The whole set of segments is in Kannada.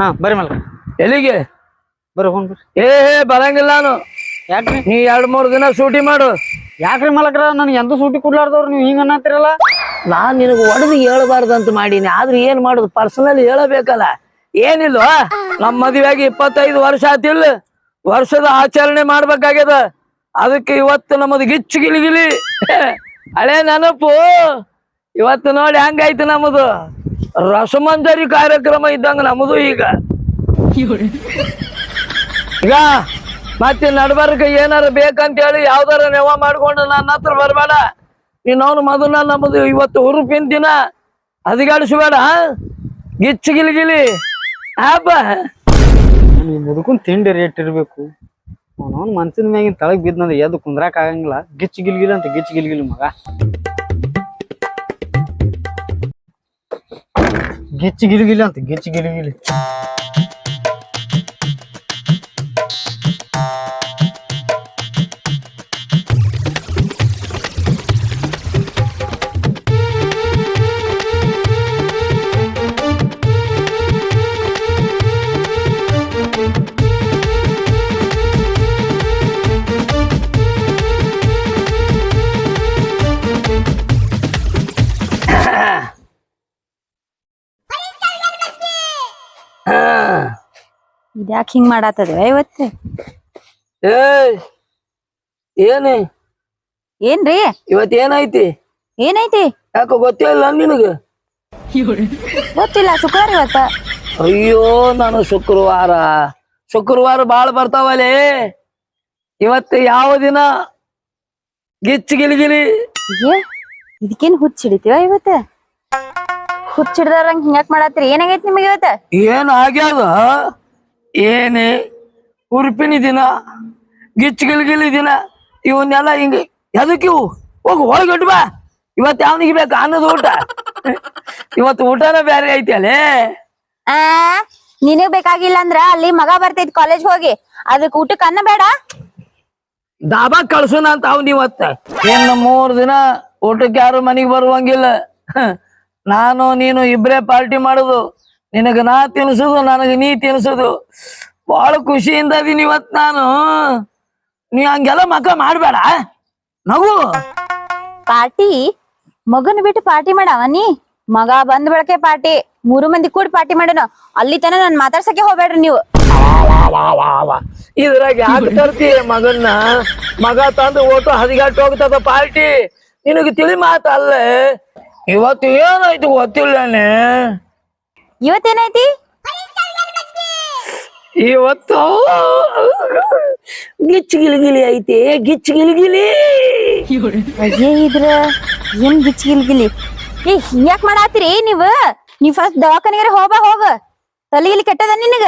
ಹಾ ಬರ್ರಿ ಮಲ್ಕ. ಎಲ್ಲಿಗೆ? ಬರ್ರಿ ಹೋಗ್ ಬರ್ರಿ ಏ ಬರಂಗಿಲ್ಲ ನಾನು. ಯಾಕ್ರಿ? ನೀ ಎರಡ್ ಮೂರ್ ದಿನ ಸೂಟಿ ಮಾಡು. ಯಾಕ್ರಿ ಮಲಕ್ರ? ನನ್ಗೆ ಎಂದೂ ಸೂಟಿ ಕೊಡ್ಲಾರ್ದವ್ರು ನೀವು ಹಿಂಗ ಅನ್ನತ್ತಿರಲ್ಲ? ನಾನ್ ನಿನಗೆ ಒಡೆದು ಅಂತ ಮಾಡೀನಿ. ಆದ್ರೆ ಏನ್ ಮಾಡುದು? ಪರ್ಸನಲ್ ಹೇಳಬೇಕಲ್ಲ. ಏನಿಲ್ಲ ನಮ್ಮ ಮದುವೆಗೆ ಇಪ್ಪತ್ತೈದು ವರ್ಷ ಆತಿಲ್ ವರ್ಷದ ಆಚರಣೆ ಮಾಡ್ಬೇಕಾಗ್ಯದ. ಅದಕ್ಕೆ ಇವತ್ತು ನಮ್ಮದು ಗಿಚ್ಚು ಗಿಲಿಗಿಲಿ ಹಳೆ ನೆನಪು. ಇವತ್ತು ನೋಡಿ ಹಂಗಾಯ್ತು ನಮ್ಮದು. ರಸಮಂಜರಿ ಕಾರ್ಯಕ್ರಮ ಇದ್ದಂಗ ನಮ್ದು ಈಗ. ಈಗ ಮತ್ತೆ ನಡ್ಬರ್ಕ ಏನಾರ ಬೇಕಂತ ಹೇಳಿ ಯಾವ್ದಾರ ನೆವ ಮಾಡ್ಕೊಂಡು ನನ್ನ ಹತ್ರ ಬರಬೇಡ. ನೀನು ಅವನು ಮೊದಲ ನಮ್ಮದು ಇವತ್ತು ಹುರುಪಿನ ದಿನ ಅದಿಗಾಡಿಸ್ಬೇಡ ಗಿಚ್ಚು ಗಿಲಿಗಿಲಿ ಹಬ್ಬ ಈ ಮುದುಕನ್ ತಿಂಡಿ ರೇಟ್ ಇರ್ಬೇಕು. ಅವನವ್ನ ಮನ್ಸಿನ ಮ್ಯಾಗಿನ ತಳಗ್ ಬಿದ್ದ ಎದ್ದು ಕುಂದ್ರಾಕ್ ಆಗಂಗಿಲ್ಲ. ಗಿಚ್ಚು ಗಿಲ್ಗಿಲ್ ಅಂತ ಗಿಚ್ಚು ಗಿಲ್ಗಿಲ್ ಮಗ. ಗಿಚ್ ಗಿಲ್ಗಿಲ್ ಅಂತ ಗಿಚ್ ಗಿಲ್ಗಿಲ್ ಇದ್ಯಾಕ್ ಹಿಂಗ್ ಮಾಡಾತದ ಇವತ್ತು? ಏಯ್ ಏನೇ? ಏನ್ರಿ? ಇವತ್ ಏನೈತಿ ಏನೈತಿ ಯಾಕೋ ಗೊತ್ತಿಲ್ಲ ನಿನಗ? ಗೊತ್ತಿಲ್ಲ ಶುಕ್ರವಾರ ಇವತ್ತ. ಅಯ್ಯೋ ನಾನು ಶುಕ್ರವಾರ. ಶುಕ್ರವಾರ ಬಾಳ ಬರ್ತಾವಲೇ. ಇವತ್ತು ಯಾವ ದಿನ? ಗಿಚ್ಚ ಗಿಲಿಗಿಲಿ. ಏ ಇದಕ್ಕೇನ್ ಹುಚ್ಚ ಹಿಡಿತೀವ ಇವತ್ತ? ಹುಚ್ಚ ಹಿಡ್ದಾರಂಗ್ ಹಿಂಗಾಕ್ ಮಾಡತ್ರಿ ಏನಾಗೈತಿ ನಿಮಗೆ ಇವತ್ತ? ಏನ್ ಆಗ್ಯಾದ? ಏನೇ ಉರುಪಿನ ದಿನ ಗಿಚ್ಚ ಗಿಲಿಗಿಲಿ ದಿನ ಇವನ್ನೆಲ್ಲ ಹಿಂಗ ಎದಕ್ಕೆ ಇವು? ಹೋಗು ಒಳಗಟ್ಟು ಬಾ. ಇವತ್ತು ಯಾವನಿಗೆ ಬೇಕು? ಅನ್ನದ ಊಟ. ಇವತ್ತು ಊಟನ ಬೇರೆ ಐತಿ ಅಲ್ಲೇ. ಆ ನಿನಗ್ ಬೇಕಾಗಿಲ್ಲ ಅಂದ್ರ ಅಲ್ಲಿ ಮಗ ಬರ್ತೈತಿ ಕಾಲೇಜ್ ಹೋಗಿ. ಅದಕ್ಕೆ ಊಟಕ್ಕೆ ಅನ್ನ ಬೇಡ? ದಾಬಾ ಕಳ್ಸೋಣ ಅಂತ ಅವ್ನ ಇವತ್ತ ಇನ್ನು ಮೂರ್ ದಿನ ಊಟಕ್ಕೆ ಯಾರು ಮನೆಗೆ ಬರುವಂಗಿಲ್ಲ. ನಾನು ನೀನು ಇಬ್ರೇ ಪಾರ್ಟಿ ಮಾಡುದು. ನಿನಗ ನಾ ತಿನ್ಸುದು ನನಗ ನೀ ತಿನ್ಸುದು ಬಹಳ ಖುಷಿಯಿಂದ ಅದೀನಿ ಇವತ್ ನಾನು. ನೀ ಹಂಗೆಲ್ಲ ಮಗ ಮಾಡ್ಬೇಡ ನಗು. ಪಾರ್ಟಿ? ಮಗನ್ ಬಿಟ್ಟು ಪಾರ್ಟಿ ಮಾಡವ ನೀ? ಮಗ ಬಂದ್ ಬಳಕೆ ಪಾರ್ಟಿ ಮೂರು ಮಂದಿ ಕೂಡ ಪಾರ್ಟಿ ಮಾಡೋಣ. ಅಲ್ಲಿ ತನ ನಾನ್ ಮಾತಾಡ್ಸಕ್ಕೆ ಹೋಗ್ಬೇಡ್ರಿ ನೀವು. ಇದ್ರಾಗ ಯಾಕೆ ತರ್ತೀಯ ಮಗನ್ನ? ಮಗ ತಂದು ಓಟು ಹದಿಗಟ್ಟು ಹೋಗ್ತದ ಪಾರ್ಟಿ. ನಿನಗೆ ತಿಳಿ ಮಾತಲ್ಲೇ ಇವತ್ತು ಏನಾಯ್ತು ಗೊತ್ತಿಲ್ಲನೇ. ಇವತ್ತೇನೈತಿ ಇವತ್ತು ಗಿಚ್ಚ ಗಿಲಿಗಿಲಿ ಐತಿ ಗಿಚ್ಚ ಗಿಲಿಗಿಲಿ. ಇದ್ರ ಏನ್ ಗಿಚ್ಚ ಗಿಲಿಗಿಲಿ? ಏ ಯಾಕ್ ಮಾಡಾತಿರಿ ನೀವ್? ನೀವ್ ಫಸ್ಟ್ ದವಾಖಾನೆಗಾರ ಹೋಗ. ಹೋಗ ತಲೆಗಿಲಿ ಕೆಟ್ಟದ ನಿನಗ?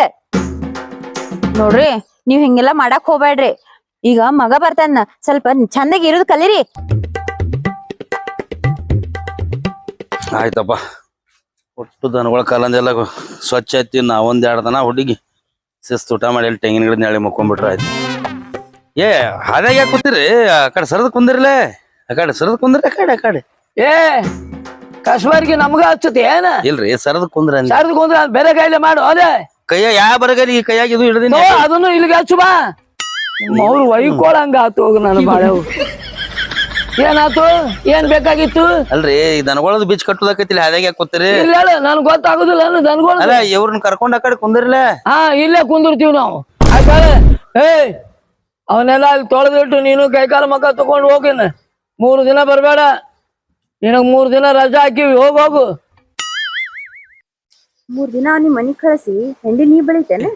ನೋಡ್ರಿ ನೀವ್ ಹಿಂಗೆಲ್ಲ ಮಾಡಾಕ್ ಹೋಗ್ಬೇಡ್ರಿ ಈಗ ಮಗ ಬರ್ತಾನ ಸ್ವಲ್ಪ ಚಂದಾಗಿ ಇರೋದು ಕಲೀರಿ. ಆಯ್ತಪ್ಪ. ಒಟ್ಟು ದನಗಳ ಕಾಲಂದೆಲ್ಲ ಸ್ವಚ್ಛ ಐತಿ. ನಾವೊಂದ್ ಎರಡು ದನ ಹುಡುಗಿ ಶಿಸ್ತು ಊಟ ಮಾಡಿ ತೆಂಗಿನ ಗಿಡ ನೆಳಿ ಮುಕ್ಕೊಂಡ್ಬಿಟ್ರೆ ಆಯ್ತು. ಏ ಹಾದ್ಯಾಗ ಯಾಕೆ ಕೂತಿರಿ? ಆ ಕಡೆ ಸರದ ಕುಂದಿರ್ಲೆ? ಆ ಕಡೆ ಸರದ ಕುಂದ್ರಿ ಆ ಕಡೆ ಆ ಕಡೆ. ಏ ಕಸ್ಬರ್ಗಿ ನಮ್ಗ ಹಚ್ಚತಿ ಏನ? ಇಲ್ರಿ ಸರದ ಕುಂದ್ರ ಅಂದೆ. ಕುಂದ್ರೆ ಕುಂದ್ರ ಬೇರೆ ಕೈಲೆ ಮಾಡು ಅದೇ. ಕೈಯ ಯಾವ ಬರಗರಿ ಈ ಕೈಯಾಗ ಇದು ಹಿಡ್ದಿನಿ. ಅದನ್ನು ಇಲ್ಲಿಗೆ ಹಚ್ಚು ಬಾ. ಅವ್ರು ಒಯ್ಕೊಳಂಗ ಆತು ಹೋಗ ನಾನು ಬಾಳೆವು. ಏನಾತು ಏನ್ ಬೇಕಾಗಿತ್ತು? ಅಲ್ರಿ ದನಗಳದ್ ಬೀಚ್ ಕಟ್ಟುದಕ್ಕೈತಿ ಹಾದ್ಯಾಗ ಯಾಕೆ ಕೂತಿರಿ. ಇಲ್ಲ ನನ್ ನನ್ಗೆ ಗೊತ್ತಾಗುದಿಲ್ಲ ದನ್ಗಳು ಅಲ್ಲ ಇವ್ರನ್ನ ಕರ್ಕೊಂಡ್ ಆ ಕಡೆ ಕುಂದಿರ್ಲೆ. ಹಾ ಇಲ್ಲೇ ಕುಂದಿರ್ತೀವಿ ನಾವು. ಆಯ್ತಾಳೆ? ಏ ಅವನ್ನೆಲ್ಲ ಅಲ್ಲಿ ತೊಳೆದಿಟ್ಟು ನೀನು ಕೈಕಾಲ ಮಕ್ಕ ತಗೊಂಡು ಹೋಗಿನ. ಮೂರು ದಿನ ಬರಬೇಡ. ನಿನಗ್ ಮೂರು ದಿನ ರಜಾ ಹಾಕಿವಿ ಹೋಗ್ ಹೋಗು. ಮೂರ್ ದಿನ ನಿಮ್ ಮನಿ ಕಳಿಸಿ ಹೆಂಡಿ ನೀ ಬೆಳಿತೇನೆ?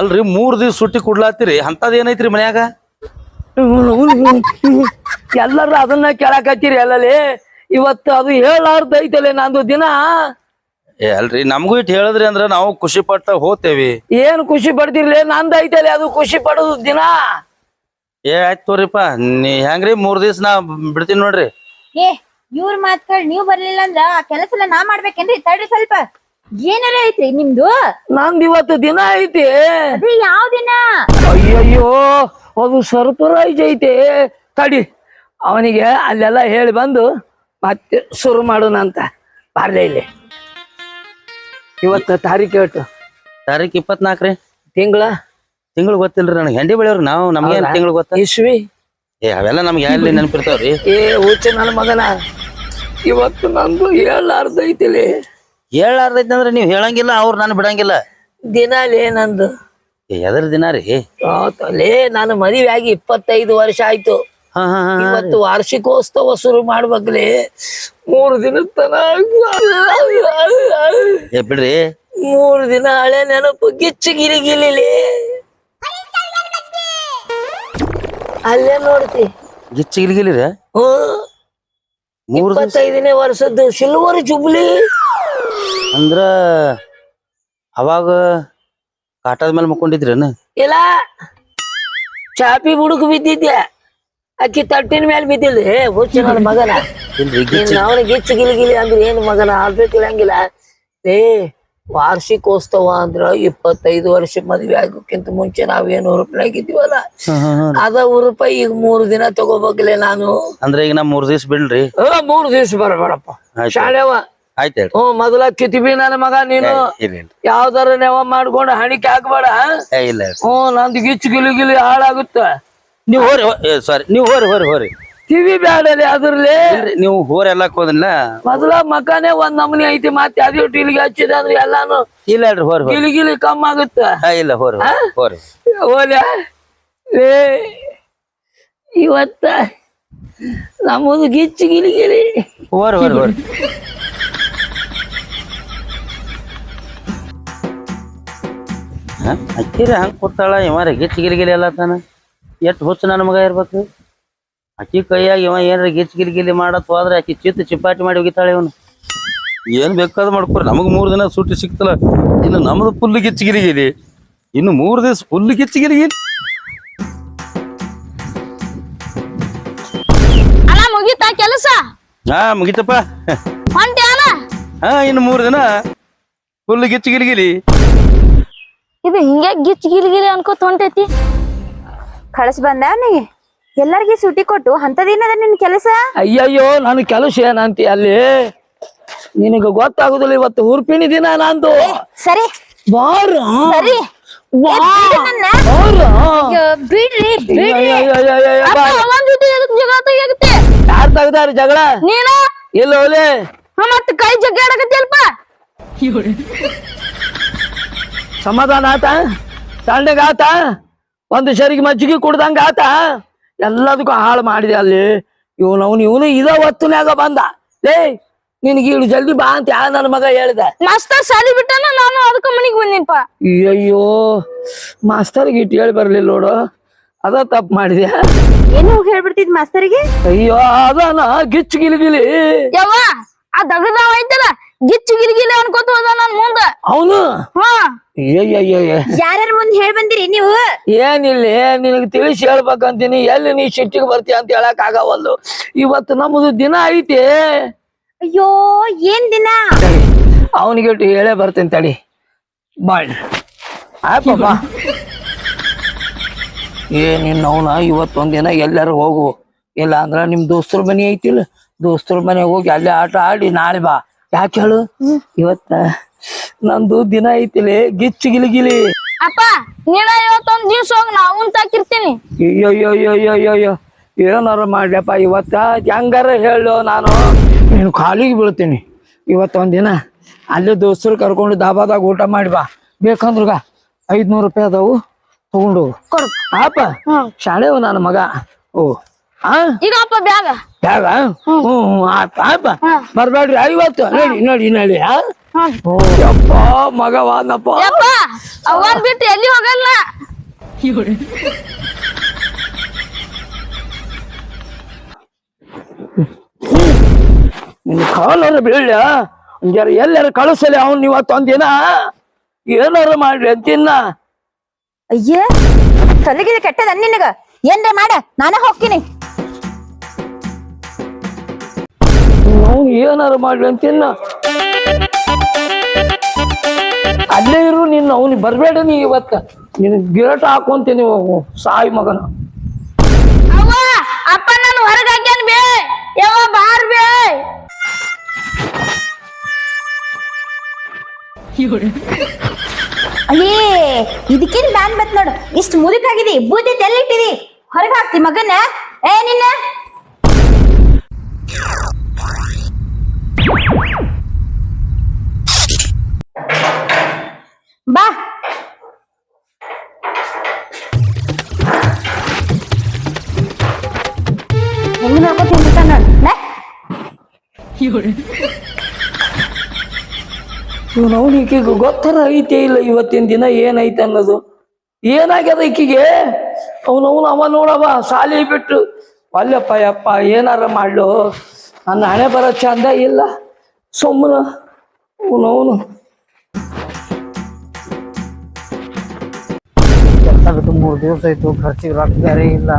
ಅಲ್ರಿ ಮೂರ್ ದಿವ್ಸ ಸುಟ್ಟಿ ಕುಡ್ಲಾತಿರಿ ಅಂತದ್ ಏನೈತ್ರಿ ಮನ್ಯಾಗ? ಎಲ್ಲರೂ ಅದನ್ನ ಕೇಳಕತ್ತೀರಿ ಎಲ್ಲಲ್ಲಿ ಇವತ್ತು ಅದು ಹೇಳಾರ್ದ ಐತಲೆ ನಂದು ದಿನ? ಏ ಅಲ್ರಿ ನಮಗೂ ಇಟ್ ಹೇಳಿದ್ರಿ ಅಂದ್ರ ನಾವು ಖುಷಿ ಪಟ್ಟ ಹೋತೇವಿ ಏನ್ ಖುಷಿ ಪಡ್ತಿರ್ಲಿ ನಂದ್ ಐತಲೆ ಅದು ಖುಷಿ ಪಡೋದು ದಿನ. ಏ ಆಯ್ತು ತೋರಿಪ್ಪ ನೀ ಹೆಂಗ್ರಿ ಮೂರ್ ದಿವ್ಸ ನಾ ಬಿಡ್ತೀನಿ ನೋಡ್ರಿ. ಏ ಇವ್ರ ಕೇಳಿ ನೀವ್ ಬರ್ಲಿಲ್ಲ ಅಂದ್ರ ಆ ಕೆಲಸ ಎಲ್ಲ ನಾ ಮಾಡ್ಬೇಕೇನ್ರಿ? ತಡ್ರಿ ಸ್ವಲ್ಪ. ಏನಾರ ಐತ್ರಿ ನಿಮ್ದು? ನಂದ್ ಇವತ್ತು ದಿನ ಐತಿ. ಅದೇ ಯಾವ ದಿನ? ಅಯ್ಯಯ್ಯೋ ಅದು ಸರ್ಪ್ರೈಸ್ ಐತಿ. ತಡಿ. ಅವನಿಗೆ ಅಲ್ಲೆಲ್ಲ ಹೇಳಿ ಬಂದು ಮತ್ತೆ ಶುರು ಮಾಡೋಣ ಅಂತ ಬಾರ್ಲೆ ಇಲ್ಲಿ. ಇವತ್ತು ತಾರೀಕು ಹೇಳ್ತು ತಾರೀಕು ಇಪ್ಪತ್ನಾಲ್ಕು ರೀ. ತಿಂಗಳ? ತಿಂಗಳು ಗೊತ್ತಿಲ್ರಿ ನನಗೆ. ಹೆಂಡಿ ಬೆಳೆಯವ್ರಿ ನಾವು ನಮ್ಗೆ ತಿಂಗಳು ಗೊತ್ತ? ಇಸ್ವಿ ಏ ಅವೆಲ್ಲ ನಮ್ಗೆ ಎಲ್ಲಿ ನೆನಪಿರ್ತಾವ್ರಿ? ಏ ಹುಚ್ಚ ನನ್ನ ಮಗನ. ಇವತ್ತು ನಂದು ಹೇಳಾರ್ದು ಐತಿಲಿ ಹೇಳಾರ್ದೈತಿ ಅಂದ್ರೆ ನೀವು ಹೇಳಂಗಿಲ್ಲ ಅವ್ರು ನಾನು ಬಿಡಂಗಿಲ್ಲ. ದಿನಾಲೇ ನಂದು. ಎದ್ರ ದಿನ ರೀ? ಲೇ ನಾನು ಮದುವೆ ಆಗಿ ಇಪ್ಪತ್ತೈದು ವರ್ಷ ಆಯ್ತು. ಇವತ್ತು ವಾರ್ಷಿಕೋತ್ಸವ ಶುರು ಮಾಡ್ಬೇಕ್ಲಿ ಮೂರು ದಿನದ ತನ ಏ ಬಿಡ್ರಿ. ಮೂರು ದಿನ ಹಳೆ ನೆನಪು ಗಿಚ್ಚು ಗಿಲಿ ಅಲ್ಲೇ ನೋಡ್ತಿ. ಗಿಚ್ಚಿ ಗಿರಿಗಿಲಿ ಇಪ್ಪತ್ತೈದನೇ ವರ್ಷದ್ದು ಸಿಲ್ವರ್ ಜುಬ್ಲಿ. ಅಂದ್ರ ಅವಾಗ ಕಾಟದ ಮೇಲೆ ಮಕ್ಕೊಂಡಿದ್ರೇನು? ಇಲ್ಲ. ಚಾಪಿ ಬುಡುಕ್ ಬಿದ್ದಿದ್ದೆ. ಅಕ್ಕಿ ತಟ್ಟಿನ ಮೇಲೆ ಬಿದ್ದಿಲ್ಲ. ಏ ಹುಚ್ಚ ನನ್ನ ಮಗನ. ಗಿಚ್ಚ. ಅವನ ಗಿಚ್ಚು ಗಿಲಿಗಿಲಿ ಗಿಲಿ ಅಂದ್ರೆ ಏನು ಮಗನ? ತಿಳಂಗಿಲ್ಲ ಏ ವಾರ್ಷಿಕೋತ್ಸವ ಅಂದ್ರ ಇಪ್ಪತ್ತೈದು ವರ್ಷ ಮದ್ವೆ ಆಗೋಕ್ಕಿಂತ ಮುಂಚೆ ನಾವೇನು ಏನು ಹಾ, ಹಾ, ಹಾ. ಅದ ರೂಪಾಯಿ ಈಗ ಮೂರು ದಿನ ತಗೋಬೇಕಲೆ ನಾನು. ಅಂದ್ರೆ ಈಗ ನಾ ಮೂರ್ ದಿವ್ಸ ಬಿಡ್ರಿ. ಆ, ಮೂರು ದಿವಸ ಬರಬೇಡಪ್ಪ. ಶಾಲೆವ. ಆಯ್ತು ಹ್ಮ್ ಮೊದಲ ಕಿತಿಬಿ ನನ್ನ ಮಗ ನೀನು ಯಾವ್ದಾರ ನೆವ ಮಾಡ್ಕೊಂಡು ಹಣಿಕೆ ಹಾಕ್ಬೇಡ ಇಲ್ಲ. ಹ್ಮ್ ನಂದು ಗಿಚ್ಚು ಗಿಲಿ ಗಿಲಿ ಹಾಳಾಗುತ್ತ. ನೀವು ಹೋರಿ ಸಾರಿ ನೀವು ಹೋರಿ ಹೋರಿ ಹೋರಿ. ಕಿವಿ ಬ್ಯಾಡಲಿ ಅದ್ರಲ್ಲಿ. ಇಲ್ರಿ ನೀವು ಹೋರ್ ಎಲ್ಲ ಹೋದಿಲ್ಲ ಮೊದಲ ಮಕ್ಕನೆ ಒಂದ್ ನಮೂನಿ ಐತಿ ಮತ್ತೆ ಅದೇ ಟಿಲಿಗೆ ಹಚ್ಚಿದೆ ಅಂದ್ರೆ ಎಲ್ಲಾನು ಇಲ್ಲ ಹೇಳ್ರಿ ಹೋರಿ ಹೋರಿ. ಗಿಲಿ ಗಿಲಿ ಕಮ್ಮಿ ಆಗುತ್ತ. ಹಾ ಇಲ್ಲ ಹೋರಿ ಹೋರಿ ಹೋರಿ. ಓಲ್ಯಾ ಏ ಇವತ್ತ ನಮ್ಮದು ಗಿಚ್ಚಿ ಗಿಲಿ ಗಿಲಿ. ಹೋರಿ ಹೋರಿ ಹೋರಿ. ಹಾ ಅಕ್ಕಿರಿ ಹಂಗ್ ಕೊಡ್ತಾಳ ಇವ ಗಿಚ್ಚ ಗಿಲಿಗಿಲಿ ಎಲ್ಲ ತಾನ? ಎಷ್ಟ್ ಹುಚ್ಚ ನನ್ನ ಮಗ ಇರ್ಬೇಕು? ಆಕಿ ಕೈಯಾಗ ಇವ ಏನ್ರ ಗಿಚ್ಚ ಗಿಲಿಗಿಲಿ ಮಾಡತ್ ಹೋದ್ರೆ ಆಕಿ ಚಿತ್ತ ಚಿಪ್ಪಾಟಿ ಮಾಡಿ ಹೋಗಿತಾಳೆ ಇವನು. ಏನ್ ಬೇಕಾದ್ ಮಾಡ್ಕೊರಿ ನಮಗ್ ಮೂರ್ ದಿನ ಸುಟ್ಟಿ ಸಿಕ್ತಲ್ಲ ಇನ್ನು ನಮ್ದು ಫುಲ್ ಗಿಚ್ ಗಿರಿಗಿರಿ ಇನ್ನು ಮೂರ್ ದಿವಸ ಫುಲ್ ಗಿಚ್ಚ ಗಿಲಿಗಿಲಿ ಅಲಾ ಮುಗೀತಾ ಕೆಲಸ? ಹಾ ಮುಗಿತಪ್ಪ. ಹಾ ಇನ್ನು ಮೂರ್ ದಿನ ಫುಲ್ ಗಿಚ್ಚ ಗಿಲಿಗಿಲಿ ಇದು ಹಿಂಗೆ ಗಿಚ್ ಗಿಲಿ ಗಿಲಿ ಅನ್ಕೋತ ಹೊಂಟೈತಿ. ಕಳಸ್ ಬಂದ ನೀ. ಎಲ್ಲರಿಗೂ ಸುಟಿ ಕೊಟ್ಟು ಅಂತದೇನದ ನಿನ್ ಕೆಲಸ? ಅಯ್ಯಯ್ಯೋ ನನ್ನ ಕೆಲಸ ಏನಂತಿ ಅಲ್ಲಿ? ನಿನಗ ಗೊತ್ತಾಗುದಿಲ್ಲ ಇವತ್ತು ಹುರ್ಪಿನಿ ದಿನ ನಂದು. ಸರಿ. ಬಾರ ಸರಿ. ಬಿಡ್ರಿ? ಯಾರ್ ತೆಗ್ದಾರ ಜಗಳ ನೀನು ಇಲ್ಲ ಓಲೆ ಮತ್ತ ಕೈ ಜಗ್ಗಾಡಕತ್ತಿಯಲ್ಪ ಸಮಾಧಾನ ಆತ ತಣ್ಣಗ ಆತ ಒಂದು ಸರಿಗೆ ಮಜ್ಜಿಗೆ ಕುಡ್ದಂಗ ಆತ. ಎಲ್ಲದಕ್ಕೂ ಹಾಳು ಮಾಡಿದೆ ಅಲ್ಲಿ. ಇವನು ಅವನು ಇವನು ಇದ ಹೊತ್ತಿನಾಗ ಬಂದ. ಲೇ ನಿನಗೆ ಇಳು ಜಲ್ದಿ ಬಾ ಅಂತ ಯಾ ನನ್ನ ಮಗ ಹೇಳಿದ. ಮಾಸ್ತರ್ ಸಾಲಿ ಬಿಟ್ಟನ ನಾನು ಅದಕ್ಕ ಮನಿಗೆ ಬಂದಿನಪ್ಪ. ಅಯ್ಯೋ ಮಾಸ್ತರ್ಗೆ ಇಟ್ಟು ಹೇಳಿ ಬರ್ಲಿಲ್ಲ ನೋಡು. ಅದ ತಪ್ಪು ಮಾಡಿದೆ ಏನು ಹೇಳ್ಬಿಡ್ತಿದ್ ಮಾಸ್ತರಿಗೆ ಅಯ್ಯೋ ಅದಾನ ಗಿಚ್ಚು ಗಿಲಿಗಿಲಿ ಯವ್ವ ಆ ದಗದ ಐತಲ್ಲ ಗಿಚ್ಚು ಗಿರಿಗಿಲ್ಲ ಅನ್ಕೋತ ಹೋದ ನನ್ ಮುಂದ. ಅವನು? ಹಾ. ಯಾರ್ಯಾರ ಮುಂದೆ ಹೇಳಿ ಬಂದಿರಿ ನೀವು? ಏನಿಲ್ಲ ನಿನಗೆ ತಿಳಿಸಿ ಹೇಳ್ಬೇಕಂತೀನಿ. ಎಲ್ಲಿ ನೀ ಸಿಟ್ಟಿಗೆ ಬರ್ತೀಯ ಅಂತ ಹೇಳಕ್ ಆಗವಲ್ದು. ಇವತ್ತು ನಮ್ದು ದಿನ ಐತಿ. ಅಯ್ಯೋ ಏನ್ ದಿನ? ಅವನಿಗೆ ಹೇಳೇ ಬರ್ತೀನಿ ತಡಿ. ಬಾಳ್. ಆಯ್ತಪ್ಪ ಏ ನಿನ್ನ ಅವನ ಇವತ್ತೊಂದಿನ ಎಲ್ಲರೂ ಹೋಗು. ಇಲ್ಲ ಅಂದ್ರ ನಿಮ್ ದೋಸ್ತರ ಮನೆ ಐತಿಲ್ಲ. ದೋಸ್ತರ ಮನೆಗೆ ಹೋಗಿ ಅಲ್ಲೇ ಆಟ ಆಡಿ ನಾಳೆ ಬಾ. ಯಾಕೆ ಹೇಳು? ಇವತ್ತ ನಂದು ದಿನ ಐತಿಲಿ ಗಿಚ್ಚು ಗಿಲಿಗಿಲಿ ಅಪ್ಪ ನೀನ ಇವತ್ತೊಂದ್ ದಿವ್ಸ ಹೋಗಿ ನಾವು ತಾಕಿರ್ತೀನಿ ಅಯ್ಯೋಯ್ಯೋಯ್ಯೋಯ್ಯೋ ಏನಾರ ಮಾಡ್ಲಪ್ಪ ಇವತ್ತ ಹೆಂಗಾರ ಹೇಳು ನಾನು. ನೀನು ಖಾಲಿಗೆ ಬೀಳ್ತೀನಿ. ಇವತ್ತೊಂದಿನ ಅಲ್ಲೇ ದೋಸ್ತರು ಕರ್ಕೊಂಡು ದಾಬಾದಾಗ ಊಟ ಮಾಡಿ ಬಾ. ಬೇಕಂದ್ರಗ ಐದ್ನೂರು ರೂಪಾಯಿ ಅದಾವು ತಗೊಂಡು ಆಪ ಶಾಲೆವು ನನ್ನ ಮಗ. ಓ ಆ? ಈಗ ಅಪ್ಪ ಬ್ಯಾಗ. ಬ್ಯಾಗ ಹ್ಞೂ ಆಪ ಆಪ ಬರ್ಬೇಡ್ರಿ ಐವತ್ತು ನೋಡಿ ನೋಡಿ ನೋಡಿ ಯಪ್ಪ ಮಗವಾನಪ್ಪ ಯಪ್ಪ ಅವನ್ ಬಿಟ್ಟು ಎಲ್ಲಿ ಹೋಗಲ್ಲ? ನಿನ್ನ ಕಾಲರ ಬೀಳ ಜರ ಎಲ್ಲಾರ ಕಳಿಸಲಿ ಅವನ್ ಇವತ್ತೊಂದಿನ ಏನಾರ ಮಾಡ್ರಿ ಅಂತಿನ್ನ ಅಯ್ಯ ತಲೆಗಿದ ಕೆಟ್ಟದ ನಿನಗ? ಏನ್ರ ಮಾಡ ನಾನೇ ಹೋಗ್ತೀನಿ. ಅವ್ನು ಏನಾರು ಮಾಡ್ಲಿ ಅಂತಿನ್ನ ಅಲ್ಲೇ ಇರು ನಿನ್ನ ಅವ್ನಿಗೆ ಬರಬೇಡ ನೀ ಇವತ್ತ. ನಿನ್ ಗಿರಟ ಹಾಕೊಂತೀನಿ ಸಾಯಿ ಮಗನ. ಅವ್ವ ಅಪ್ಪ ನಾನು ಹೊರಗೆ ಹಾಕ್ಯಾನ ಬೇ. ಯಾವ ಬಾರ್ ಬೇ. ಅಯ್ಯೇ ಇದಕ್ಕೇನ್ ಬ್ಯಾನ್ ಬತ್ ನೋಡು. ಇಷ್ಟು ಮುದುಕಾಗಿದಿ ಬೂದಿ ತೆಲ್ಲಿಟ್ಟಿದಿ. ಹೊರಗೆ ಹಾಕ್ತಿ ಮಗನ ಏ ನಿನ್ನ. ಬಾ. ಹೆಂಗ್ ನೋಡ್ಕೊತೀನಿ ನೋಡ್ ಲೇ. ಇವನವನು ಈಕಿಗೆ ಗೊತ್ತರ ಐತೆ ಇಲ್ಲ ಇವತ್ತಿನ ದಿನ ಏನೈತೆ ಅನ್ನೋದು. ಏನಾಗ್ಯದ ಈಕಿಗೆ? ಅವನವನು ಅವ ನೋಡವ ಸಾಲಿ ಬಿಟ್ಟು. ಅಲ್ಲಪ್ಪ ಯಪ್ಪ ಏನಾರ ಮಾಡ್ಲು. ನನ್ನ ಹಣೆ ಬರೋ ಚಂದ ಇಲ್ಲ. ಸುಮ್ಮನ ಅವನವನು ಮೂರು ದಿವಸ ಆಯ್ತು ಖರ್ಚಿಗೆ ರೊಕ್ಕ ಬೇರೆ ಇಲ್ಲ.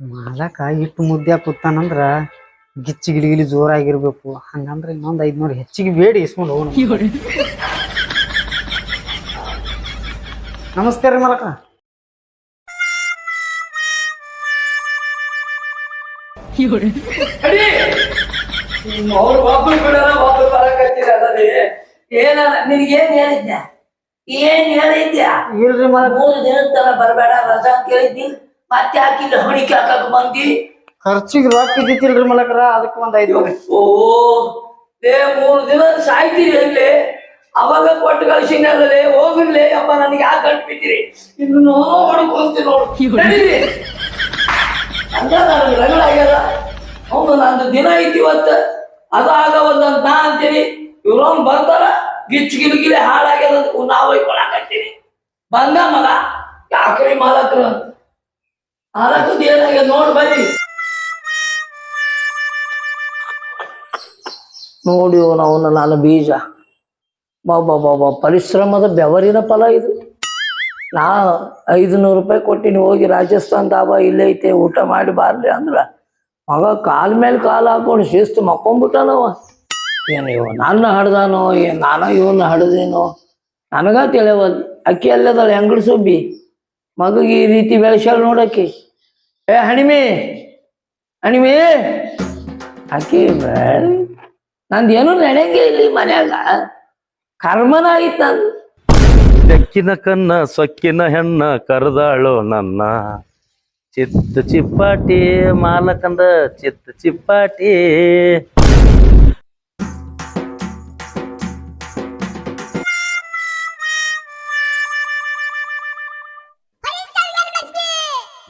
ಮಾಲಕ ಇಟ್ಟು ಮುದ್ದೆ ಕೂತಾನಂದ್ರ ಗಿಚ್ಚಿ ಗಿಲಿಗಿಲಿ ಜೋರಾಗಿರ್ಬೇಕು. ಹಂಗಂದ್ರೆ ಇನ್ನೊಂದ್ ಐದ್ನೂರು ಹೆಚ್ಚಿಗೆ ಬೇಡಿ ಇಸ್ಕೊಂಡು ಹೋಗೋಣ. ನಮಸ್ಕಾರ ರೀ ಮಾಲಕ. ಅವ್ರು ಒಬ್ರು ಬಿಡಲ್ಲ ಒಬ್ರು ಬರಕತ್ತಿರಲ್ಲ ಏನ ನಿನಗೇನ್ ಹೇಳಿದ್ದ ಏನ್ ಹೇಳಿದ್ಯಾ? ಇಲ್ರಿ ಮಾಲಕ ಮೂರು ದಿನದ ತನ ಬರಬೇಡ ರಜಾ ಅಂತ ಹೇಳಿದ್ನಿ. ಮತ್ತೆ ಹಾಕಿಲ್ಲ ಹೊಡಿಕೆ ಹಾಕಕ್ ಬಂದಿ? ಖರ್ಚಿಗೆ ರೊಕ್ಕ ಇದ್ದಿತ್ತಿಲ್ರಿ ಮಲಕರ ಅದಕ್ಕೆ ಒಂದ್ ಐದು ಓ ಏ ಮೂರು ದಿನ ಸಾಯ್ತೀರಿ ಅಲ್ಲಿ ಅವಾಗ ಕೊಟ್ಟು ಕಳಿಸಿನಲ್ಲೇ ಹೋಗಿರ್ಲಿ. ಅಪ್ಪ ನನಗೆ ಯಾಕೆ ಕಟ್ಬಿಟ್ಟಿರಿ ಬಿಟ್ಟಿರಿ? ಇನ್ನು ನೋಡ್ಕೊಂತೀನಿ ನೋಡಿ. ಹಂಗ ನನಗೆ ರಗಳಾಗ್ಯದ ಅವನು ನಂದು ದಿನ ಐತಿ ಇವತ್ತು. ಅದಾಗ ಒಂದಂತ ನಾ ಅಂತೀನಿ ಇವ್ರವ್ನು ಬರ್ತಾರ, ಗಿಚ್ಚು ಗಿಲಿಗಿಲಿ ಹಾಳಾಗ್ಯದ ನಾವು ಒಯ್ಕೊಳಕತ್ತೀನಿ. ಬಂದ ಮಗ, ಯಾಕ್ರಿ ಮಾಲಕ್ರು ಅಂತ. ಮಾಲಕದ್ದು ಏನಾಗ್ಯದ ನೋಡಿ ಬನ್ನಿ. ನೋಡಿ ಅವನ ನಾನು ಬೀಜ. ಬಾಬಾ ಬಾಬಾ ಪರಿಶ್ರಮದ ಬೆವರಿನ ಫಲ ಇದು. ನಾ ಐದು ನೂರು ರೂಪಾಯಿ ಕೊಟ್ಟಿನಿ, ಹೋಗಿ ರಾಜಸ್ಥಾನ್ ದಾಬಾ ಇಲ್ಲೇ ಐತೆ, ಊಟ ಮಾಡಿ ಬಾರ್ಲಿ ಅಂದ್ರ ಮಗ ಕಾಲ್ ಮೇಲೆ ಕಾಲು ಹಾಕೊಂಡು ಶಿಸ್ತು ಮಕ್ಕೊಂಬಿಟ್ಟನವ. ಏನು ಇವ ನನ್ನ ಹಡ್ದಾನೋ, ಏನ್ ನಾನ ಇವನ್ನ ಹಡ್ದೇನೋ, ನನಗ ತಿಳಿಯವಲ್ ಅಕ್ಕಿ ಅಲ್ಲದಳ ಹೆಂಗಳು ಸುಬ್ಬಿ? ಮಗಗೆ ಈ ರೀತಿ ಬೆಳೆಸ್ಯಾಳ ನೋಡಕ್ಕಿ ಏ ಹಣಿಮೆ ಹಣಿಮೆ. ಅಕ್ಕಿ ನಂದೇನು ನಡೆಯಂಗೆ ಇಲ್ಲಿ ಮನ್ಯಾಗ? ಕರ್ಮನ ನಂದು ಬೆಕ್ಕಿನ ಕನ್ನ ಸೊಕ್ಕಿನ ಹೆಣ್ಣ ಕರೆದಾಳು ನನ್ನ. ಚಿತ್ತ ಚಿಪ್ಪಾಟಿ ಮಾಲಕಂದ, ಚಿತ್ತ ಚಿಪ್ಪಾಟಿ.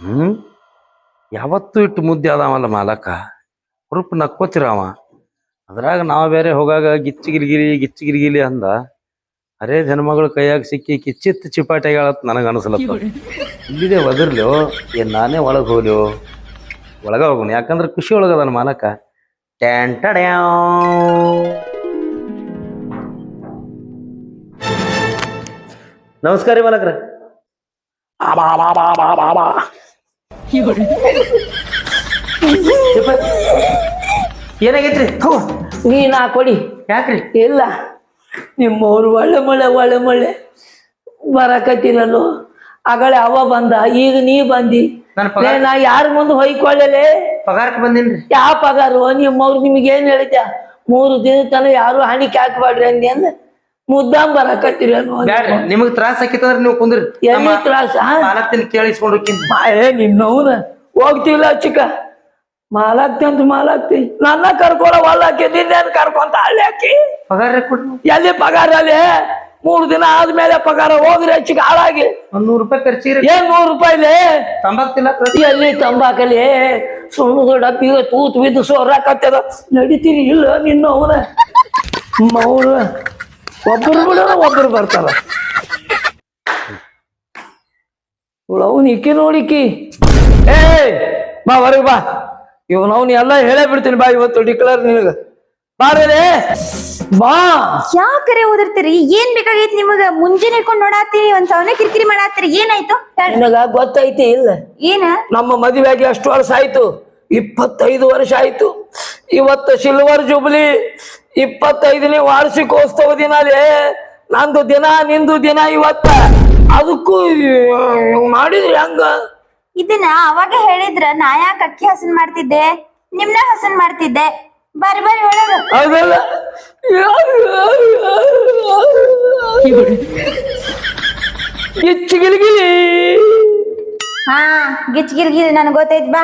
ಹ್ಮ್? ಯಾವತ್ತೂ ಇಟ್ಟು ಮುದ್ದೆ ಅದಾವಲ್ಲ ಮಾಲಕ. ರೂಪ ನಕ್ಕೋತಿರವ ಅದ್ರಾಗ ನಾವು ಬೇರೆ ಹೋಗಾಗ ಗಿಚ್ಚಿ ಗಿರಿಗಿರಿ ಗಿಚ್ಚಿ ಗಿರಿಗಿರಿ ಅಂದ. ಅರೇ ಹೆಣ್ಮಗಳು ಕೈಯಾಗ ಸಿಕ್ಕಿ ಕಿಚ್ಚಿತ್ ಚಿಪಾಟಿಗಳತ್ ನನಗೆ ಅನಸ್ಲತ್ತ ಇಲ್ಲಿದೆ ಒದರ್ಲೋ ಏನ್ ನಾನೇ ಒಳಗ್ ಹೋಗ್ಲ್ಯೋ ಒಳಗ ಹೋಗೋಣ ಯಾಕಂದ್ರೆ ಖುಷಿ ಒಳಗದಾನ ಮಾಲಕ. ಟ್ಯಾಂಟ. ನಮಸ್ಕಾರ ರೀ ಮಾಲಕ್ರ. ಏನಾಗೈತ್ರಿ? ನೀ ನಾ ಕೊಡಿ. ಯಾಕ್ರಿ? ಇಲ್ಲ. ನಿಮ್ಮವ್ರು ಒಳ್ಳೆ ಮಳೆ ಒಳ್ಳೆ ಮಳೆ. ಬರಕತ್ತಿರಲು ಆಗಳೆ ಅವ ಬಂದ. ಈಗ ನೀ ಬಂದಿ. ಲೇ, ನಾ ಯಾರ ಮುಂದೆ ಹೊಯ್ಕೊಳ್ಳಲೆ? ಪಗಾರಕ್ಕೆ ಬಂದಿನ್ರಿ. ಯಾವ ಪಗಾರು? ನಿಮ್ಮವ್ರು ನಿಮ್ಗೆ ಏನ್ ಹೇಳಿದ ಮೂರು ದಿನ ತನ ಯಾರು ಹಣಿ ಹಾಕ್ಬೇಡ್ರಿ ಅಂದಿ ಅಂದ. ಮುದ್ದಾಂ ಬರಕತ್ತಿರಲು ಬ್ಯಾಡ್ರಿ ನಿಮಗ್ ತ್ರಾಸ ಆಕಿತ್ತಂದ್ರ ನೀವು ಕುಂದ್ರಿ. ಎಲ್ಲಿ ತ್ರಾಸ? ಮಾಲಕ್ತಿನ ಕೇಳಿಸ್ಕೊಂಡು ಹೋಗ್ತೀನಿ. ಏ ನಿನ್ನವನ. ಹೋಗ್ತಿಲ್ಲ ಚಿಕ್ಕ? ಮಾಲಾಕ್ತಿ ಅಂತ ಮಾಲಾಕ್ತಿ. ನನ್ನ ಕರ್ಕೊಳ ಹೊಲ್ಲಾಕಿ ನಿನ್ನೇನು ಕರ್ಕೊಂತ ಹಾಕಿ ಪಗಾರ ಕೊಡ್ರಿ ಎಲ್ಲಿ ಪಗಾರ ಅಲ್ಲಿ? ಮೂರು ದಿನ ಆದ್ಮೇಲೆ ಪಗಾರ ಹೋಗ್ರಿ ಹೆಚ್ಚಿಗೆ ಹಾಳಾಗಿ. ಒಂದ್ ನೂರು ರೂಪಾಯಿ ಖರ್ಚಿಗೆ ಏನ್ ನೂರು ರೂಪಾಯಿಲಿ? ತಂಬಾಕ್ತಿಲ್ಲ ಎಲ್ಲಿ ತಂಬಾಕಲಿ ಸುಣ್ಣದ ಡಬ್ಬಿಗೆ ತೂತ್ ಬಿದ್ದು ಸೋರಾಕತ್ತದ ನಡಿತೀರಿ ಇಲ್ಲ ನಿನ್ನ ಅವನ? ಒಬ್ಬರು ಬಿಡೋಣ ಒಬ್ಬರು ಬರ್ತಾರ. ಅವನ್ ಇಕ್ಕಿ ನೋಡಿಕ್ಕಿ. ಏ ಬಾ ಹೊರಗೆ ಬಾ. ಇವನವ್ನ ಎಲ್ಲ ಹೇಳೇ ಬಿಡ್ತೀನಿ ಬಾ ಇವತ್ತು ಡಿಕ್ಲೇರ್ ನಿನಗ. ಬಾರೇ ಬಾ. ಯಾಕರೆ ಓದಿರ್ತೀರಿ? ಏನ್ ಬೇಕಾಗೈತಿ ನಿಮಗ? ಮುಂಜಾನೆ ಇಟ್ಕೊಂಡ್ ನೋಡಾತೀರಿ ಒಂದ್ ಸವನ ಕಿರಿಕಿರಿ ಮಾಡಾತೀರಿ ಏನಾಯ್ತು? ಹೇಳ್ರಿ. ನಿನಗ ಗೊತ್ತೈತಿ ಇಲ್ಲ? ಏನ? ನಮ್ಮ ಮದುವೆಗೆ ಅಷ್ಟು ವರ್ಷ ಆಯ್ತು. ಇಪ್ಪತ್ತೈದು ವರ್ಷ ಆಯ್ತು. ಇವತ್ತು ಸಿಲ್ವರ್ ಜುಬ್ಲಿ ಇಪ್ಪತ್ತೈದನೇ ವಾರ್ಷಿಕೋತ್ಸವ ದಿನಲೇ ನಂದು ದಿನ ನಿಂದು ದಿನ ಇವತ್ತ. ಅದಕ್ಕೂ ಮಾಡಿದ್ರಿ ಹಂಗ? ಇದನ್ನ ಅವಾಗ ಹೇಳಿದ್ರ ನಾ ಯಾಕೆ ಅಕ್ಕಿ ಹಸನ್ ಮಾಡ್ತಿದ್ದೆ? ನಿಮ್ನ ಹಸನ್ ಮಾಡ್ತಿದ್ದೆ? ಬರ್ರಿ ಬರ್ರಿ ಒಳಗ. ಅದಲ್ಲ ಗಿಚ್ಚಿ ಗಿಲಿಗಿಲಿ ಹಾ ಗಿಚ್ ಗಿರ್ಗಿರಿ ನನ್ಗ್ ಗೊತ್ತೈತ್ ಬಾ.